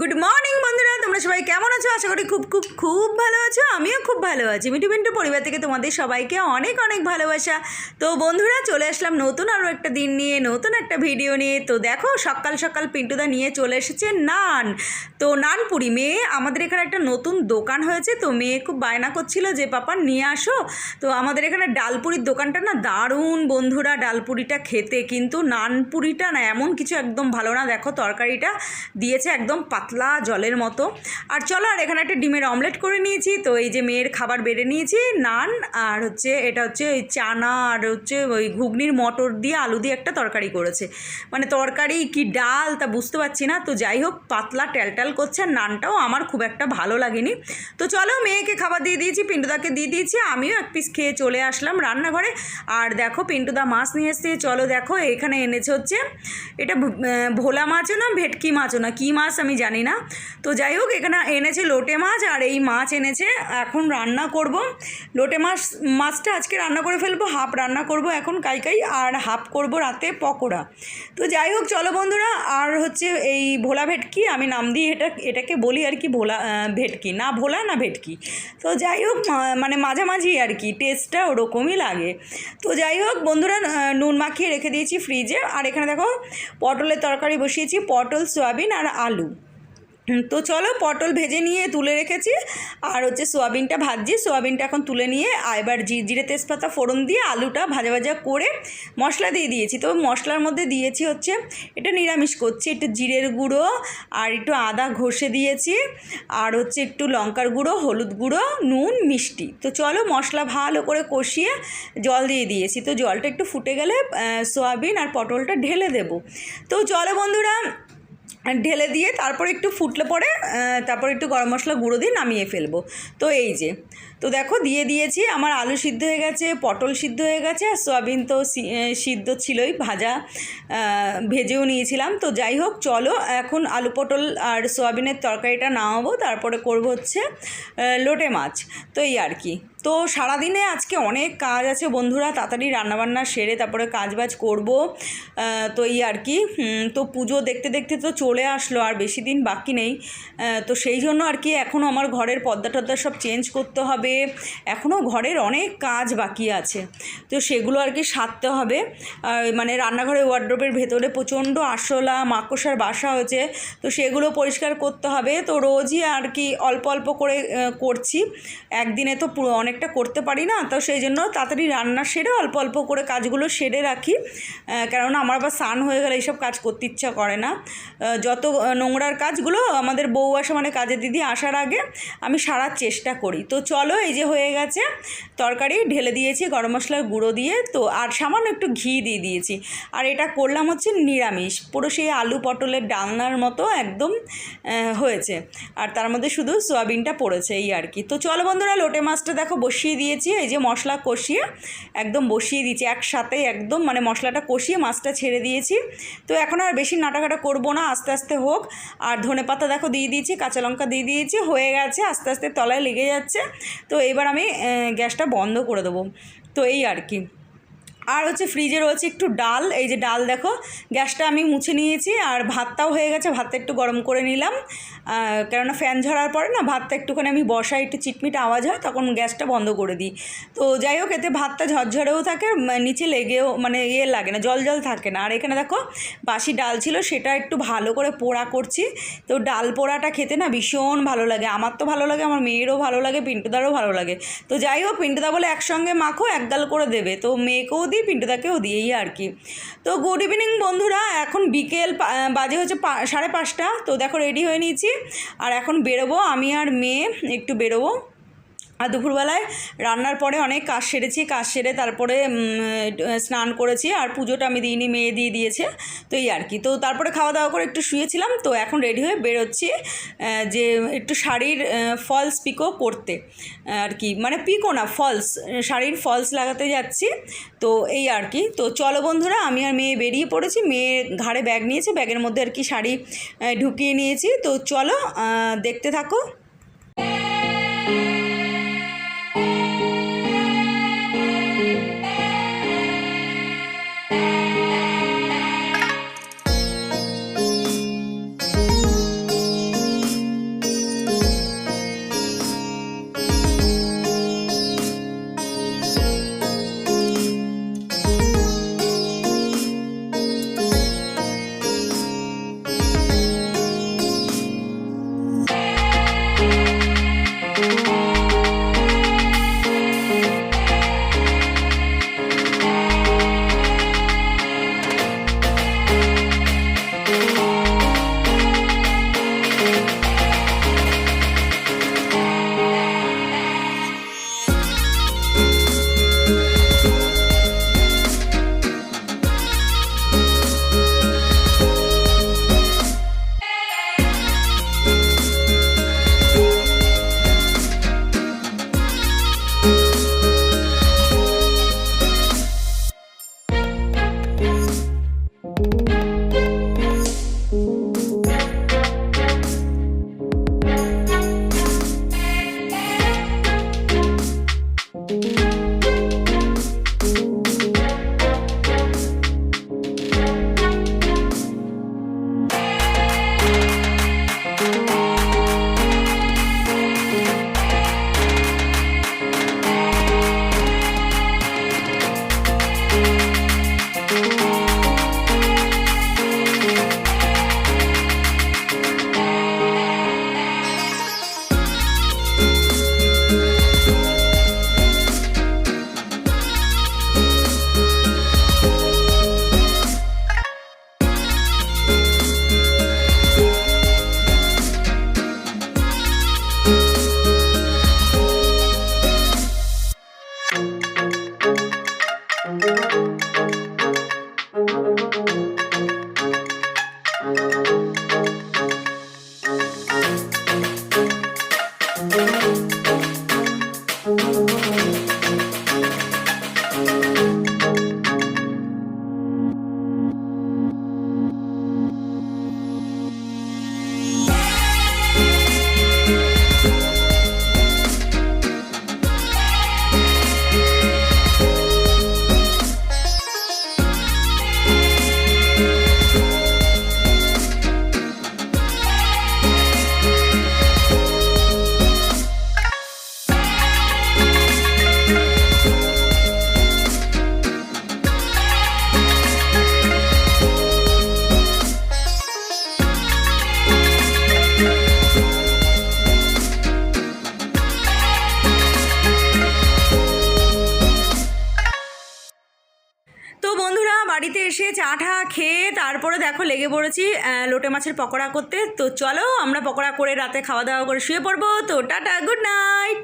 Good morning বন্ধুরা। তোমরা সবাই কেমন আছো? আশা করি খুব খুব খুব ভালো আছো। আমিও খুব ভালো আছি। মিঠু মিন্টু পরিবার থেকে তোমাদের সবাইকে অনেক অনেক ভালোবাসা। তো বন্ধুরা, চলে আসলাম নতুন আরও একটা দিন নিয়ে, নতুন একটা ভিডিও নিয়ে। তো দেখো, সকাল সকাল পিন্টুদা নিয়ে চলে এসেছে নান। তো নানপুরি, মেয়ে, আমাদের এখানে একটা নতুন দোকান হয়েছে। তো মেয়ে খুব বায়না করছিল যে, পাপা, নিয়ে আসো। তো আমাদের এখানে ডালপুরির দোকানটা না দারুণ বন্ধুরা, ডালপুরিটা খেতে। কিন্তু নানপুরিটা না এমন কিছু একদম ভালো না। দেখো, তরকারিটা দিয়েছে একদম পাতলা জলের মতো। আর চলো, আর এখানে একটা ডিমের অমলেট করে নিয়েছি। তো এই যে মেয়ের খাবার বেড়ে নিয়েছি, নান, আর হচ্ছে এটা হচ্ছে ওই চানা, আর হচ্ছে ওই ঘুগনির মটর দিয়ে আলু দিয়ে একটা তরকারি করেছে। মানে তরকারি কি ডাল তা বুঝতে পারছি না। তো যাই হোক, পাতলা ট্যালট্যাল করছে, আর নানটাও আমার খুব একটা ভালো লাগেনি। তো চলো, মেয়েকে খাবার দিয়ে দিয়েছি, পিন্টুদাকে দিয়ে দিয়েছি, আমিও এক পিস খেয়ে চলে আসলাম রান্নাঘরে। আর দেখো, পিন্টুদা মাছ নিয়ে এসছে। চলো দেখো, এখানে এনেছে হচ্ছে, এটা ভোলা মাছও না, ভেটকি মাছও না, কী মাছ আমি জানি না। তো যাই হোক, এখানে এনেছে লোটে মাছ আর এই মাছ এনেছে। এখন রান্না করব। লোটে মাছ, মাছটা আজকে রান্না করে ফেলব, হাফ রান্না করব এখন কাই কাই, আর হাফ করব রাতে পকোড়া। তো যাই হোক, চলো বন্ধুরা, আর হচ্ছে এই ভোলা ভেটকি, আমি নাম দিই এটা, এটাকে বলি আর কি ভোলা ভেটকি। না ভোলা, না ভেটকি। তো যাই হোক মানে মাঝামাঝি আর কি, টেস্টটা ওরকমই লাগে। তো যাই হোক, বন্ধুরা নুন মাখিয়ে রেখে দিয়েছি ফ্রিজে আর এখানে দেখো, পটলের তরকারি বসিয়েছি, পটল, সয়াবিন আর আলু। তো চলো পটল ভেজে নিয়ে তুলে রেখেছি। আর হচ্ছে সোয়াবিনটা ভাজছি। সোয়াবিনটা এখন তুলে নিয়ে এবার জিরে তেজপাতা ফোড়ন দিয়ে আলুটা ভাজা ভাজা করে মশলা দিয়ে দিয়েছি। তো মশলার মধ্যে দিয়েছি হচ্ছে এটা নিরামিষ করছি। একটু জিরের গুঁড়ো আর একটু আদা ঘষে দিয়েছি। আর হচ্ছে একটু লঙ্কার গুঁড়ো, হলুদ গুঁড়ো, নুন, মিষ্টি। তো চলো মশলা ভালো করে কষিয়ে জল দিয়ে দিয়েছি। তো জলটা একটু ফুটে গেলে সোয়াবিন আর পটলটা ঢেলে দেবো। তো চলো বন্ধুরা ঢেলে দিয়ে তারপর একটু ফুটলে পরে তারপর একটু গরম মশলা গুঁড়ো দিয়ে নামিয়ে ফেলব। তো এই যে, তো দেখো দিয়ে দিয়েছি, আমার আলু সিদ্ধ হয়ে গেছে, পটল সিদ্ধ হয়ে গেছে, আর সোয়াবিন তো সিদ্ধ ছিলই, ভাজা ভেজেও নিয়েছিলাম। তো যাই হোক, চলো এখন আলু পটল আর সোয়াবিনের তরকারিটা নামাবো, তারপরে করব হচ্ছে লোটে মাছ। তো এই আর কি। তো সারাদিনে আজকে অনেক কাজ আছে বন্ধুরা, তাড়াতাড়ি রান্নাবান্না সেরে তারপরে কাজবাজ করব তো এই আর কি। তো পুজো দেখতে দেখতে তো চলে আসলো, আর বেশি দিন বাকি নেই। তো সেই জন্য আর কি এখনও আমার ঘরের পর্দা টর্দা সব চেঞ্জ করতে হবে। এখনও ঘরের অনেক কাজ বাকি আছে। তো সেগুলো আর কি সারতে হবে। মানে রান্নাঘরের ওয়ার্ড্রোপের ভেতরে প্রচণ্ড আরশোলা, মাকড়সার বাসা হয়েছে, তো সেগুলো পরিষ্কার করতে হবে। তো রোজই আর কি অল্প অল্প করে করছি। একদিনে তো পুরো অনেকটা করতে পারি না, তো সেই জন্য তাড়াতাড়ি রান্না সেরে অল্প অল্প করে কাজগুলো সেরে রাখি। কেননা আমার আবার স্নান হয়ে গেলে এইসব কাজ করতে ইচ্ছা করে না। যত নোংরার কাজগুলো আমাদের বউ আসা মানে কাজের দিদি আসার আগে আমি সারার চেষ্টা করি। তো চলো, এই যে হয়ে গেছে, তরকারি ঢেলে দিয়েছি, গরম মশলার গুঁড়ো দিয়ে, তো আর সামান্য একটু ঘি দিয়ে দিয়েছি। আর এটা করলাম হচ্ছে নিরামিষ, পুরো সেই আলু পটলের ডালনার মতো একদম হয়েছে। আর তার মধ্যে শুধু সোয়াবিনটা পড়েছে, এই আর কি। তো চলো বন্ধুরা, লোটে মাছটা দেখো বসিয়ে দিয়েছি, এই যে মশলা কষিয়ে একদম বসিয়ে দিয়েছি, একসাথে একদম মানে মশলাটা কষিয়ে মাছটা ছেড়ে দিয়েছি। তো এখন আর বেশি নাটাকাটা করব না, আস্তে আস্তে হোক। আর ধনে পাতা দেখো দিয়ে দিয়েছি, কাঁচা লঙ্কা দিয়ে দিয়েছি, হয়ে গেছে, আস্তে আস্তে তলায় লেগে যাচ্ছে। তো এবার আমি গ্যাসটা বন্ধ করে দেবো। তো এই আর কি। আর হচ্ছে ফ্রিজে রয়েছে একটু ডাল, এই যে ডাল দেখো, গ্যাসটা আমি মুছে নিয়েছি আর ভাতটাও হয়ে গেছে, ভাতটা একটু গরম করে নিলাম। কেননা ফ্যান ঝরার পরে না, ভাতটা একটুখানি আমি বসাই, একটু চিটমিট আওয়াজ হয়, তখন গ্যাসটা বন্ধ করে দিই। তো যাই হোক, এতে ভাতটা ঝরঝরেও থাকে নিচে লেগেও মানে ইয়ে লাগে না, জল জল থাকে না। আর এখানে দেখো, বাসি ডাল ছিল, সেটা একটু ভালো করে পোড়া করছি। তো ডাল পোড়াটা খেতে না ভীষণ ভালো লাগে, আমার তো ভালো লাগে, আমার মেয়েরও ভালো লাগে, পিন্টুদারও ভালো লাগে। তো যাই হোক, পিন্টুদা বলে একসঙ্গে মাখো, একগাল করে দেবে। তো মেয়েকেও দিই পিন্টুদাকেও দিই এই আর কি। তো গুড ইভিনিং বন্ধুরা, এখন বিকেল বাজে হচ্ছে সাড়ে পাঁচটা। তো দেখো রেডি হয়ে নিয়েছি। আর এখন বেরোবো, আমি আর মেয়ে একটু বেরোবো। আর দুপুরবেলায় রান্নার পরে অনেক কাজ সেরেছি, কাজ সেরে তারপরে স্নান করেছি আর পুজোটা আমি দিইনি, মেয়ে দিয়ে দিয়েছে, তো এই আর কি। তো তারপরে খাওয়া দাওয়া করে একটু শুয়েছিলাম, তো এখন রেডি হয়ে বেরোচ্ছি যে একটু শাড়ির ফলস পিকো করতে আর কি। মানে পিকো না ফলস শাড়ির ফলস লাগাতে যাচ্ছি, তো এই আর কি। তো চলো বন্ধুরা, আমি আর মেয়ে বেরিয়ে পড়েছি, মেয়ে ঘাড়ে ব্যাগ নিয়েছে ব্যাগের মধ্যে আর কি শাড়ি ঢুকিয়ে নিয়েছি, তো চলো দেখতে থাকো। এসে চা ঠা খেয়ে তারপরে দেখো লেগে পড়েছি লোটে মাছের পকোড়া করতে। তো চলো আমরা পকোড়া করে রাতে খাওয়া দাওয়া করে শুয়ে পড়ব। তো টাটা গুড নাইট